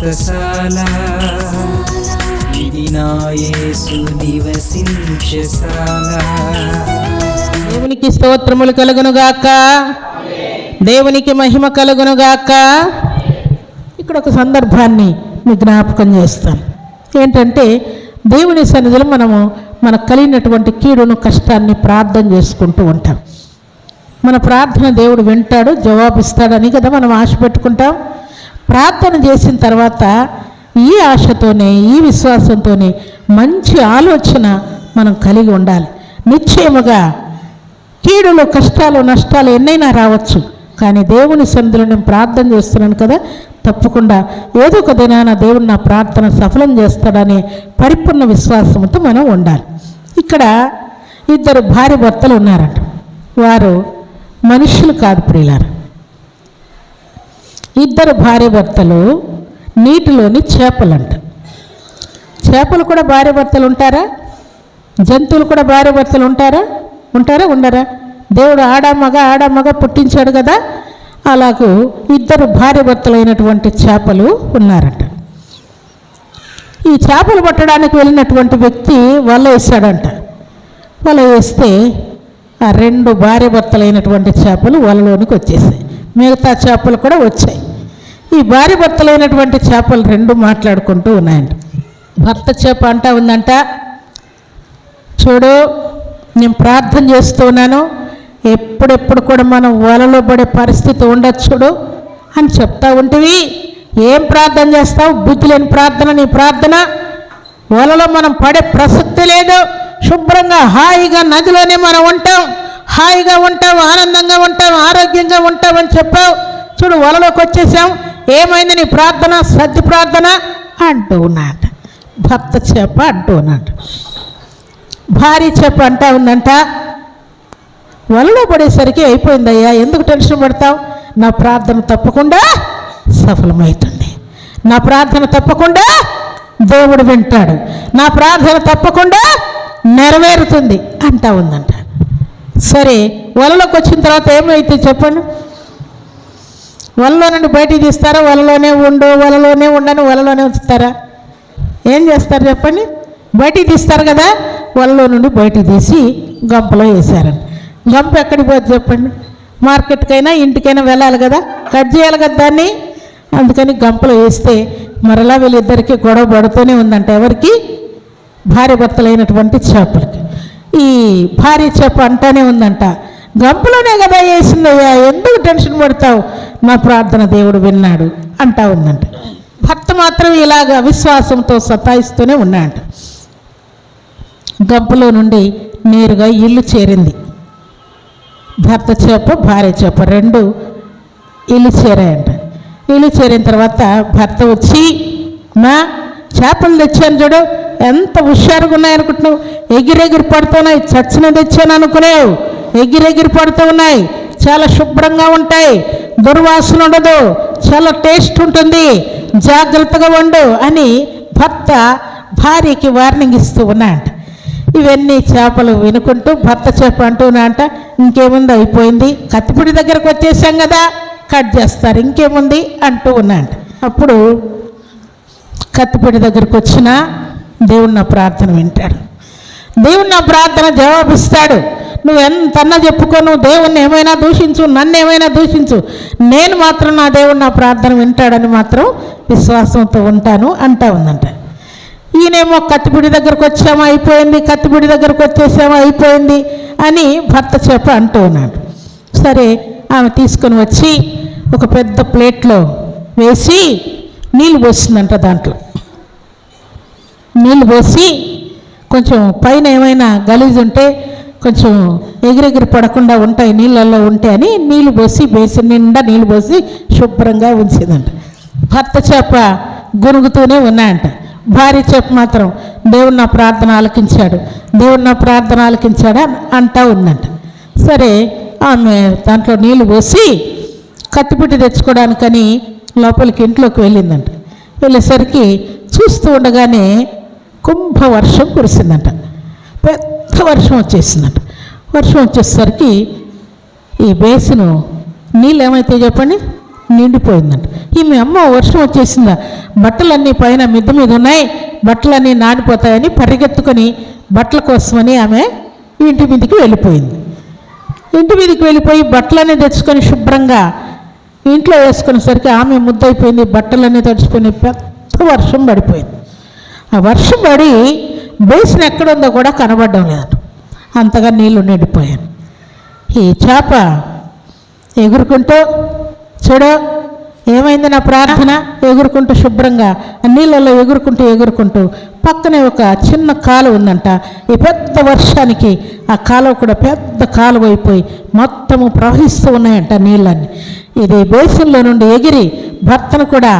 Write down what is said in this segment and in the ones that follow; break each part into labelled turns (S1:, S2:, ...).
S1: వ్రతశాల ఇది నా యేసు నివసించశాల
S2: దేవునికి స్తోత్రములు కలుగునుగాక దేవునికి మహిమ కలుగునుగాక ఇక్కడ ఒక సందర్భాన్ని మీ జ్ఞాపకం చేస్తాను. ఏంటంటే దేవుని సన్నిధిలో మనము మనకు కలిగినటువంటి కీడును కష్టాన్ని ప్రార్థన చేసుకుంటూ ఉంటాం. మన ప్రార్థన దేవుడు వింటాడు జవాబిస్తాడని కదా మనం ఆశ పెట్టుకుంటాం. ప్రార్థన చేసిన తర్వాత ఈ ఆశతోనే ఈ విశ్వాసంతోనే మంచి ఆలోచన మనం కలిగి ఉండాలి. నిశ్చయముగా కీడులు కష్టాలు నష్టాలు ఎన్నైనా రావచ్చు. కానీ దేవుని సన్నిధిలో నేను ప్రార్థన చేస్తున్నాను కదా తప్పకుండా ఏదో ఒక దినాన దేవుడు నా ప్రార్థన సఫలం చేస్తాడనే పరిపూర్ణ విశ్వాసంతో మనం ఉండాలి. ఇక్కడ ఇద్దరు భార్య భర్తలు ఉన్నారంట. వారు మనుషులు కాదు ప్రియులారు. ఇద్దరు భార్యభర్తలు నీటిలోని చేపలంట. చేపలు కూడా భార్యభర్తలు ఉంటారా? జంతువులు కూడా భార్యభర్తలు ఉంటారా? ఉంటారా? ఉండరా? దేవుడు ఆడామగ ఆడామగ పుట్టించాడు కదా? అలాగూ ఇద్దరు భార్యభర్తలైనటువంటి చేపలు ఉన్నారంట. ఈ చేపలు పట్టడానికి వెళ్ళినటువంటి వ్యక్తి వల వేశాడంట. వల వేస్తే ఆ రెండు భార్యభర్తలైనటువంటి చేపలు వలలోనికి వచ్చేసాయి. మిగతా చేపలు కూడా వచ్చాయి. ఈ భార్య భర్తలైనటువంటి చేపలు రెండు మాట్లాడుకుంటూ ఉన్నాయంట. భర్త చేప అంటా ఉందంట చూడు నేను ప్రార్థన చేస్తున్నాను ఎప్పుడెప్పుడు కూడా మనం వలలో పడే పరిస్థితి ఉండొచ్చుడు చూడు అని చెప్తా ఉంటివి. ఏం ప్రార్థన చేస్తావు? బుద్ధి లేని ప్రార్థన నీ ప్రార్థన. వలలో మనం పడే ప్రసక్తి లేదు. శుభ్రంగా హాయిగా నదిలోనే మనం ఉంటాం. హాయిగా ఉంటాం ఆనందంగా ఉంటాం ఆరోగ్యంగా ఉంటావు అని చెప్పావు. చూడు వలలోకి వచ్చేసాం. ఏమైంది నీ ప్రార్థన? సద్ది ప్రార్థన? అంటూ ఉన్నాడు. భర్త చేప అంటూ ఉన్నాడు. భార్య చేప అంటా ఉందంట. వలలో పడేసరికి అయిపోయిందయ్యా ఎందుకు టెన్షన్ పడతావు? నా ప్రార్థన తప్పకుండా సఫలమవుతుంది. నా ప్రార్థన తప్పకుండా దేవుడు వింటాడు. నా ప్రార్థన తప్పకుండా నెరవేరుతుంది అంటా ఉందంట. సరే వలలోకి వచ్చిన తర్వాత ఏమైతే చెప్పండి? వలలో నుండి బయటికి తీస్తారా? వలలోనే ఉండు వలలోనే ఉండని వలలోనే ఉంచుతారా? ఏం చేస్తారు చెప్పండి? బయటికి తీస్తారు కదా వలలో నుండి బయటికి తీసి గంపలో వేసారండి గంప ఎక్కడికి పోతుంది చెప్పండి? మార్కెట్కైనా ఇంటికైనా వెళ్ళాలి కదా కట్ చేయాలి కదా దాన్ని? అందుకని గంపలో వేస్తే మరలా వీళ్ళిద్దరికి గొడవ పడుతూనే ఉందంట ఎవరికి? భార్య భర్తలైనటువంటి చేపలకి. ఈ భార్య చేప అంటానే ఉందంట. గంపలోనే కదా వేసిందయ్యా ఎందుకు టెన్షన్ పడతావు? నా ప్రార్థన దేవుడు విన్నాడు అంటా ఉందంట. భర్త మాత్రం ఇలాగ విశ్వాసంతో సతాయిస్తూనే ఉన్నాడంట. గంపలో నుండి నేరుగా ఇల్లు చేరింది. భర్త చేప భార్య చేప రెండు ఇల్లు చేరాయంట. ఇల్లు చేరిన తర్వాత భర్త వచ్చి మా చేపలు తెచ్చాను చూడు ఎంత హుషారుగా ఉన్నాయనుకుంటున్నావు ఎగిరెగిరి పడుతున్నాయి చచ్చిన తెచ్చాను అనుకునేవు. ఎగిరెగిరి పడుతూ ఉన్నాయి. చాలా శుభ్రంగా ఉంటాయి. దుర్వాసన ఉండదు. చాలా టేస్ట్ ఉంటుంది. జాగ్రత్తగా ఉండు అని భర్త భార్యకి వార్నింగ్ ఇస్తూ ఉన్నాయంట ఇవన్నీ చేపలు వినుకుంటూ భర్త చేప అంటూనంట అంట ఇంకేముంది? అయిపోయింది. కత్తిపొడి దగ్గరకు వచ్చేసాం కదా. కట్ చేస్తారు. ఇంకేముంది? అంటూ ఉన్నాంట అప్పుడు కత్తిపొడి దగ్గరకు వచ్చిన దేవుడు నా ప్రార్థన వింటాడు. దేవుడు నా ప్రార్థన జవాబిస్తాడు. నువ్వు ఎంతన్నా చెప్పుకో నువ్వు దేవుణ్ణి ఏమైనా దూషించు నన్ను ఏమైనా దూషించు. నేను మాత్రం నా దేవుడు నా ప్రార్థన వింటాడని మాత్రం విశ్వాసంతో ఉంటాను అంటా ఉందంట. ఈయనేమో కత్తిపిడి దగ్గరకు వచ్చామో అయిపోయింది. కత్తిపిడి దగ్గరకు వచ్చేసామో అయిపోయింది అని భర్త చేప అంటూ ఉన్నాడు. సరే ఆమె తీసుకొని వచ్చి ఒక పెద్ద ప్లేట్లో వేసి నీళ్ళు పోసిందంట దాంట్లో. నీళ్ళు పోసి కొంచెం పైన ఏమైనా గలీజ్ ఉంటే కొంచెం ఎగిరెగిరి పడకుండా ఉంటాయి నీళ్ళల్లో ఉంటే అని నీళ్ళు పోసి బేసిన్ నిండా నీళ్ళు పోసి శుభ్రంగా ఉంచిందంట. భర్త చేప గురుగుతూనే ఉన్నాయంట. భార్య చేప మాత్రం దేవుడు నా ప్రార్థన ఆలకించాడు దేవుడు నా ప్రార్థన ఆలకించాడు అంటా ఉందంట. సరే ఆమె దాంట్లో నీళ్ళు పోసి కత్తిపెట్టి తెచ్చుకోవడానికని లోపలికి ఇంట్లోకి వెళ్ళిందంట. వెళ్ళేసరికి చూస్తూ ఉండగానే కుంభ వర్షం కురిసిందంట. పెద్ద వర్షం వచ్చేసిందంట. వర్షం వచ్చేసరికి ఈ బేసిను నీళ్ళు ఏమైతే చెప్పండి? నిండిపోయిందంట. ఈమె అమ్మ వర్షం వచ్చేసిందా? బట్టలన్నీ పైన మిద్ద మీద ఉన్నాయి. బట్టలన్నీ నానిపోతాయని పరిగెత్తుకొని బట్టల కోసమని ఆమె ఇంటి మీదకి వెళ్ళిపోయింది. ఇంటి మీదకి వెళ్ళిపోయి బట్టలన్నీ తెచ్చుకొని శుభ్రంగా ఇంట్లో వేసుకునేసరికి ఆమె ముద్దయిపోయింది. బట్టలన్నీ తడిచిపోయినాయి పెద్ద వర్షం పడిపోయింది. ఆ వర్షం పడి బేసిన్ ఎక్కడుందో కూడా కనబడడం లేదు. అంతగా నీళ్ళు నిండిపోయాను ఈ చేప ఎగురుకుంటూ చూడు ఏమైంది నా ప్రార్థన? ఎగురుకుంటూ శుభ్రంగా నీళ్ళలో నీళ్ళల్లో ఎగురుకుంటూ ఎగురుకుంటూ పక్కనే ఒక చిన్న కాలువ ఉందంట. ఈ పెద్ద వర్షానికి ఆ కాలువ కూడా పెద్ద కాలువ అయిపోయి మొత్తము ప్రవహిస్తూ ఉన్నాయంట నీళ్ళని ఇది బేసిన్లో నుండి ఎగిరి భర్తను కూడా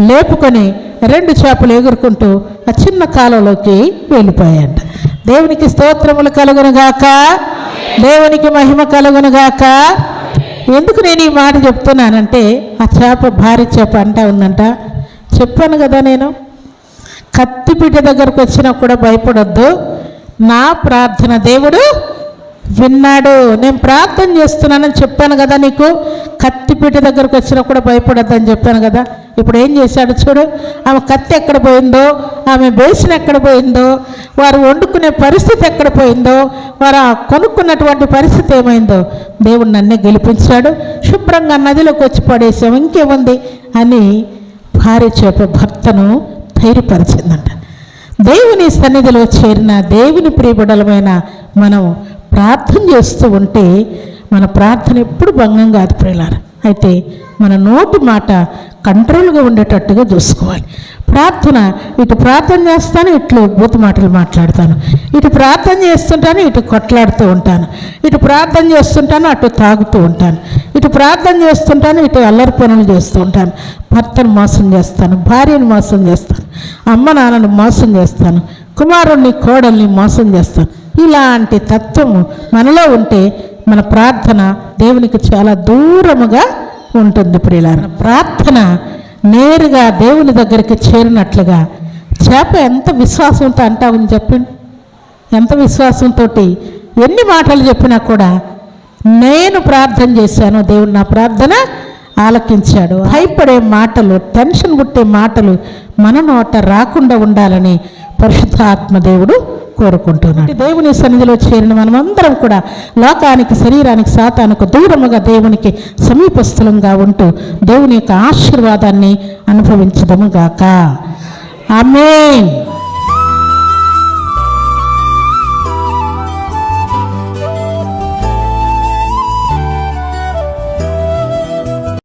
S2: లేపుకొని రెండు చేపలు ఎగురుకుంటూ ఆ చిన్న కాలంలోకి వెళ్ళిపోయాయంట. దేవునికి స్తోత్రములు కలుగునుగాక. దేవునికి మహిమ కలుగునుగాక. ఎందుకు నేను ఈ మాట చెప్తున్నానంటే ఆ చేప భారీ చేప అంటా ఉందంట. చెప్పాను కదా నేను కత్తిపీట దగ్గరకు వచ్చినా కూడా భయపడొద్దు. నా ప్రార్థన దేవుడు విన్నాడు. నేను ప్రార్థన చేస్తున్నానని చెప్పాను కదా నీకు. కత్తిపీట దగ్గరకు వచ్చినా కూడా భయపడొద్దని అని చెప్పాను కదా. ఇప్పుడు ఏం చేశాడు చూడు? ఆమె కత్తి ఎక్కడ పోయిందో ఆమె బేసిన్ ఎక్కడ పోయిందో వారు వండుకునే పరిస్థితి ఎక్కడ పోయిందో వారు ఆ కొనుక్కున్నటువంటి పరిస్థితి ఏమైందో దేవుడు నన్నే గెలిపించాడు. శుభ్రంగా నదిలోకి వచ్చి పడేసాం ఇంకేముంది? అని భార్య చేప భర్తను ధైర్యపరిచిందంట. దేవుని సన్నిధిలో చేరిన దేవుని ప్రియబడలమైన మనం ప్రార్థన చేస్తూ ఉంటే మన ప్రార్థన ఎప్పుడు భంగం కాదు ప్రియులార అయితే మన నోటి మాట కంట్రోల్గా ఉండేటట్టుగా చూసుకోవాలి. ప్రార్థన ఇటు ప్రార్థన చేస్తాను ఇట్లు బూత మాటలు మాట్లాడతాను. ఇటు ప్రార్థన చేస్తుంటాను ఇటు కొట్లాడుతూ ఉంటాను. ఇటు ప్రార్థన చేస్తుంటాను అటు తాగుతూ ఉంటాను. ఇటు ప్రార్థన చేస్తుంటాను ఇటు అల్లరి పనులు చేస్తూ ఉంటాను. భర్తను మోసం చేస్తాను భార్యను మోసం చేస్తాను అమ్మ నాన్నను మోసం చేస్తాను కుమారుణ్ణి కోడల్ని మోసం చేస్తాను. ఇలాంటి తత్వము మనలో ఉంటే మన ప్రార్థన దేవునికి చాలా దూరముగా ఉంటుంది ప్రియులారా. ప్రార్థన నేరుగా దేవుని దగ్గరికి చేరినట్లుగా. చేప ఎంత విశ్వాసంతో అంటామని చెప్పండి. ఎంత విశ్వాసంతో ఎన్ని మాటలు చెప్పినా కూడా నేను ప్రార్థన చేశాను దేవుడు నా ప్రార్థన ఆలకించాడు. భయపడే మాటలు టెన్షన్ పుట్టే మాటలు మన నోట రాకుండా ఉండాలని పరిశుద్ధాత్మ దేవుడు కోరుకుంటున్నాడు. దేవుని సన్నిధిలో చేరిన మనమందరం కూడా లోకానికి శరీరానికి సాతానికి దూరముగా దేవునికి సమీపస్థలంగా ఉంటూ దేవుని యొక్క ఆశీర్వాదాన్ని అనుభవించదము గాక. ఆమె